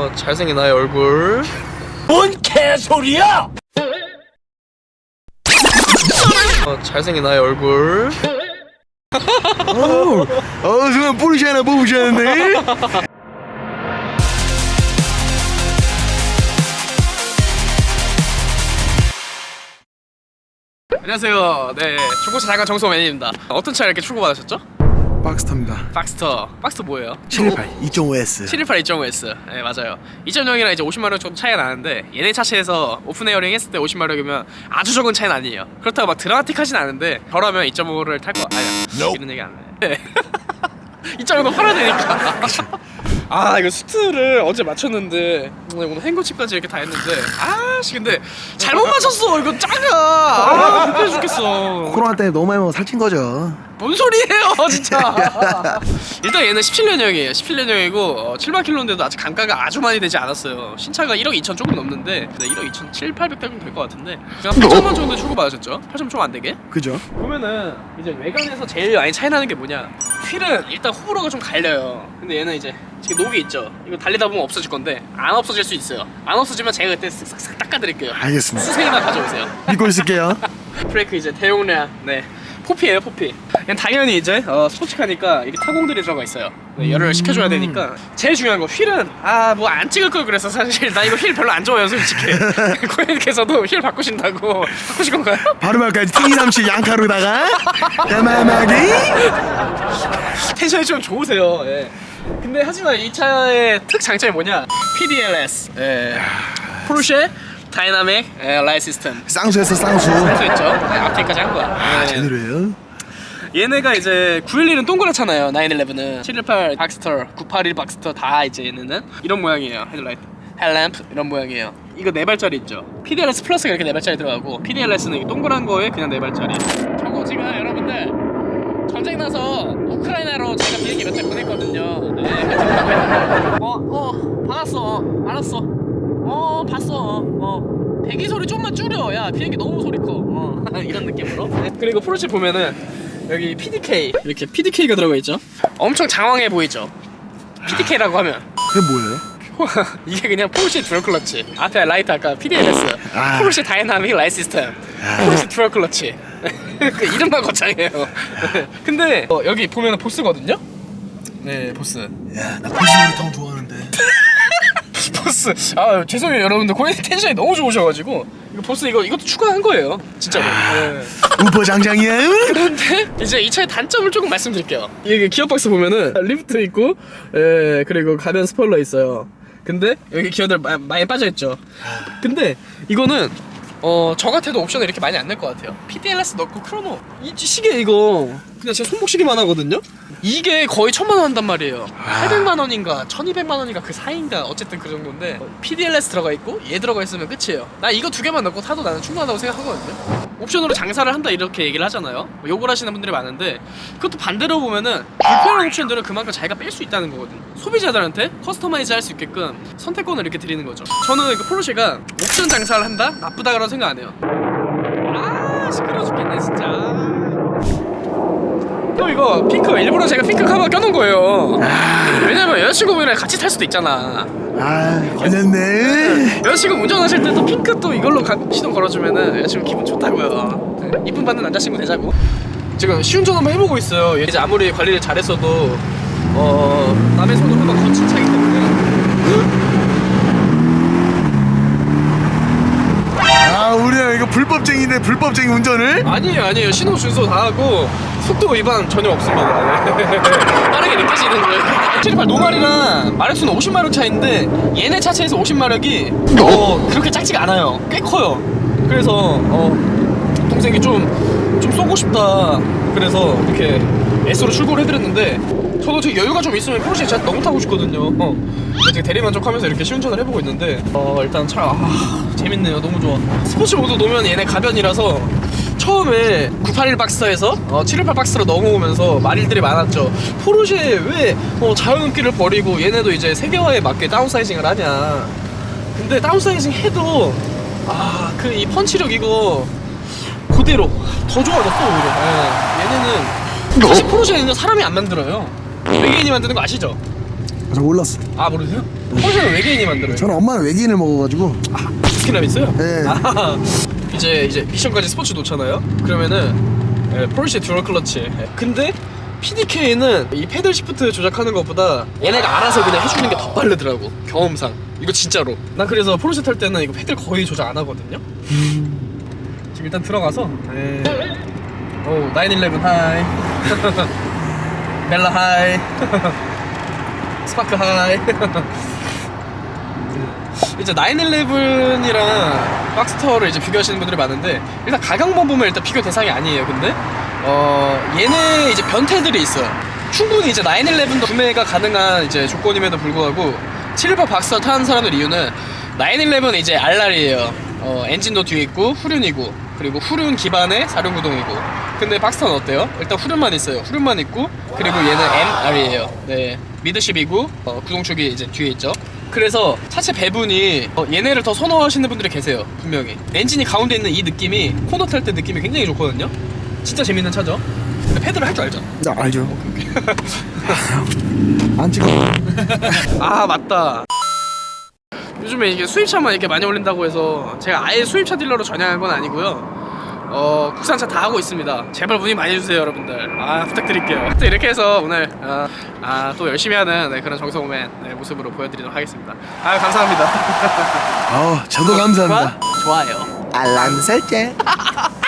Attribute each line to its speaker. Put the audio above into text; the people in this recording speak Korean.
Speaker 1: 어, 잘생긴 나의 얼굴
Speaker 2: 뭔 개소리야!
Speaker 1: 어, 잘생긴 나의 얼굴
Speaker 3: 어, 어, 정말 뿌리시 하나 뽑으셨네.
Speaker 1: 안녕하세요 네 중고차 장관 정소맨입니다 어떤 차 이렇게 출고 받으셨죠?
Speaker 3: 박스터입니다.
Speaker 1: 박스터. 박스터 뭐예요?
Speaker 3: 718 2.5S.
Speaker 1: 718 2.5S 네 맞아요. 2.0이랑 이제 50마력 정도 차이가 나는데 얘네 차체에서 오픈 에어링 했을 때 50마력이면 아주 적은 차이는 아니에요. 그렇다고 막 드라마틱하진 않은데 저라면 2.5를 탈 거 아니야. 이런 얘기 안 해. 2.5도 팔아야 되니까. 아 이거 수트를 어제 맞췄는데 오늘 오늘 행거칩까지 이렇게 다 했는데. 아씨 근데 잘못 맞췄어. 이거 작아 아 불편해 죽겠어.
Speaker 3: 코로나 때문에 너무 많이 먹어 살찐 거죠.
Speaker 1: 뭔 소리예요 진짜. 일단 얘는 17년형이에요. 17년형이고 어, 7만 킬로인데도 아직 감가가 아주 많이 되지 않았어요. 신차가 1억 2천 조금 넘는데 네, 1억 2천 7, 800 되면 될것 같은데. 그냥 8천만 정도 출고 받으셨죠? 8천 좀 안 되게?
Speaker 3: 그죠?
Speaker 1: 보면은 이제 외관에서 제일 많이 차이 나는 게 뭐냐. 휠은 일단 호불호가 좀 갈려요. 근데 얘는 이제 지금 녹이 있죠. 이거 달리다 보면 없어질 건데 안 없어질 수 있어요. 안 없어지면 제가 그때 쓱싹 닦아드릴게요.
Speaker 3: 알겠습니다.
Speaker 1: 수세기만 가져오세요.
Speaker 3: 믿고 있을게요.
Speaker 1: 브레이크 이제 대용량. 네 포피예요 포피. 그냥 당연히 이제 어, 스포츠카니까 이게 타공들이 들어가 있어요. 네, 열을 식혀줘야 되니까. 제일 중요한 거 휠은 아 뭐 안 찍을 걸 그래서 사실. 나 이거 휠 별로 안 좋아요 솔직히. 고객님께서도 휠 바꾸신다고 바꾸실 건가요?
Speaker 3: 바르마까지 T30 양카루다가. 야마마기.
Speaker 1: 텐션이 좀 좋으세요. 예. 근데 하지만 이 차의 특 장점이 뭐냐? PDLS 예. 포르쉐 다이나믹? 예, 라이 시스템.
Speaker 3: 쌍수에서 쌍수.
Speaker 1: 할 수 있죠? 네, 앞뒤까지 한 거야.
Speaker 3: 아,
Speaker 1: 예.
Speaker 3: 제대로예요.
Speaker 1: 얘네가 이제 911은 동그랗잖아요 911은. 718 박스터 981 박스터 다 이제 얘네는. 이런 모양이에요 헤드라이트. 헬램프 이런 모양이에요. 이거 4발짜리 있죠? PDLS 플러스가 이렇게 4발짜리 들어가고 PDLS는 이 동그란 거에 그냥 4발짜리. 저거 지금 여러분들 전쟁 나서 우크라이나로 제가 비행기 몇 대 보냈거든요. 네. 어, 어, 받았어. 알았어 어 봤어. 어 대기 소리 좀만 줄여. 야 비행기 너무 소리 커. 어, 이런 느낌으로. 네. 그리고 포르쉐 보면은 여기 PDK 이렇게 PDK가 들어가 있죠? 엄청 장황해 보이죠? PDK라고 하면.
Speaker 3: 그게 뭐예요?
Speaker 1: 이게 그냥 포르쉐 듀얼 클러치. 앞에 라이트 아까 PDLS
Speaker 3: 아.
Speaker 1: 포르쉐 다이나믹 라이트 시스템. 포르쉐 듀얼 클러치. 그 이름만 거창해요. 근데 어, 여기 보면 보스거든요? 네 보스
Speaker 3: 야, 나 보시는 통 좋아하는데.
Speaker 1: 보스 아 죄송해요 여러분들. 고객님 텐션이 너무 좋으셔가지고. 이거 보스 이거 이것도 추가한 거예요. 진짜로. 네.
Speaker 3: 우퍼 장장이야.
Speaker 1: 그런데 이제 이 차의 단점을 조금 말씀드릴게요. 이게 기어박스 보면은 리프트 있고 예 그리고 가변 스포일러 있어요. 근데 여기 기어들 마, 많이 빠져있죠. 근데 이거는 어, 저 같아도 옵션을 이렇게 많이 안 낼 것 같아요. PDLS 넣고 크로노. 이 시계 이거 그냥 제 손목시계만 하거든요. 이게 거의 천만 원 한단 말이에요. 800만 원인가 1200만 원인가 그 사이인가 어쨌든 그 정도인데 PDLS 들어가 있고 얘 들어가 있으면 끝이에요. 나 이거 두 개만 넣고 타도 나는 충분하다고 생각하거든요. 옵션으로 장사를 한다 이렇게 얘기를 하잖아요. 뭐 욕을 하시는 분들이 많은데 그것도 반대로 보면은 불편한 옵션들은 그만큼 자기가 뺄 수 있다는 거거든요. 소비자들한테 커스터마이즈 할 수 있게끔 선택권을 이렇게 드리는 거죠. 저는 그 포르쉐가 옵션 장사를 한다? 나쁘다라고 생각 안 해요. 아 시끄러 죽겠네 진짜. 또 이거 핑크 일부러 제가 핑크 커버 껴놓은 거예요. 왜냐면 여자친구분이랑 같이 탈 수도 있잖아.
Speaker 3: 아, 걸렸네.
Speaker 1: 여자친구 운전하실 때 또 핑크 또 이걸로 가, 시동 걸어주면은 여자친구 기분 좋다고요. 네, 이쁨 받는 남자친구 되자고. 지금 시운전 한번 해보고 있어요. 이제 아무리 관리를 잘했어도 어 남의 손으로 한번 거친 차기 때문에
Speaker 3: 아, 우리야 이거 불법쟁이네. 불법쟁이 운전을.
Speaker 1: 아니에요 아니에요 신호 준수 다 하고 속도 위반 전혀 없습니다 네. 빠르게 느껴지는 거예요 78 노말이랑 마력수는 50마력 차인데 얘네 차체에서 50마력이 어 그렇게 작지가 않아요 꽤 커요 그래서 어 동생이 좀 좀 쏘고 싶다 그래서 이렇게 S로 출고를 해드렸는데 저도 되게 여유가 좀 있으면 포르쉐 진짜 너무 타고 싶거든요 어. 되게 대리만족하면서 이렇게 시운전을 해보고 있는데 어 일단 차 아, 재밌네요 너무 좋아 스포츠 모드 놓으면 얘네 가변이라서 처음에 981 박스터에서 어, 718 박스로 넘어오면서 말일들이 많았죠. 포르쉐 왜 어, 자연인기를 버리고 얘네도 이제 세계화에 맞게 다운사이징을 하냐. 근데 다운사이징 해도 아 그 이 펀치력 이거 그대로 더 좋아졌어 오히려. 예. 얘네는 사실 포르쉐는 사람이 안 만들어요. 외계인이 만드는 거 아시죠?
Speaker 3: 저 몰랐어.
Speaker 1: 아 모르세요? 포르쉐는 외계인이 만들어요.
Speaker 3: 저는 엄마는 외계인을 먹어가지고
Speaker 1: 스킨함 있어요?
Speaker 3: 네.
Speaker 1: 아, 이제 이제 미션까지 스포츠 놓잖아요. 그러면은 예, 포르쉐 듀얼 클러치. 예. 근데 PDK는 이 패들 시프트 조작하는 것보다 얘네가 알아서 그냥 해주는 게 더 빠르더라고. 경험상. 이거 진짜로. 난 그래서 포르쉐 탈 때는 이거 패들 거의 조작 안 하거든요. 지금 일단 들어가서. 네. 오, 911 하이. 멜라 하이. 스파크 하이. 이제 911이랑 박스터를 이제 비교하시는 분들이 많은데 일단 가격만 보면 일단 비교 대상이 아니에요. 근데 어 얘네 이제 변태들이 있어요. 충분히 이제 911도 구매가 가능한 이제 조건임에도 불구하고 718 박스터 타는 사람들 이유는 911은 이제 알랄이에요. 어 엔진도 뒤에 있고 후륜이고 그리고 후륜 기반의 사륜구동이고. 근데 박스터는 어때요? 일단 후륜만 있어요. 후륜만 있고 그리고 얘는 MR이에요. 네. 미드십이고 어, 구동축이 이제 뒤에 있죠. 그래서 차체 배분이 어, 얘네를 더 선호하시는 분들이 계세요 분명히. 엔진이 가운데 있는 이 느낌이 코너 탈 때 느낌이 굉장히 좋거든요. 진짜 재밌는 차죠? 근데 패드를 할 줄 알죠?
Speaker 3: 나 알죠. 안 찍어.
Speaker 1: 아 맞다 요즘에 이게 수입차만 이렇게 많이 올린다고 해서 제가 아예 수입차 딜러로 전향한 건 아니고요. 어 국산차 다 하고 있습니다. 제발 문의 많이 해주세요 여러분들. 아 부탁드릴게요. 또 이렇게 해서 오늘 아, 아, 또 열심히 하는 네, 그런 정성맨 네, 모습으로 보여드리도록 하겠습니다. 아 감사합니다.
Speaker 3: 어 저도 감사합니다.
Speaker 1: 좋아요.
Speaker 3: 알람 설정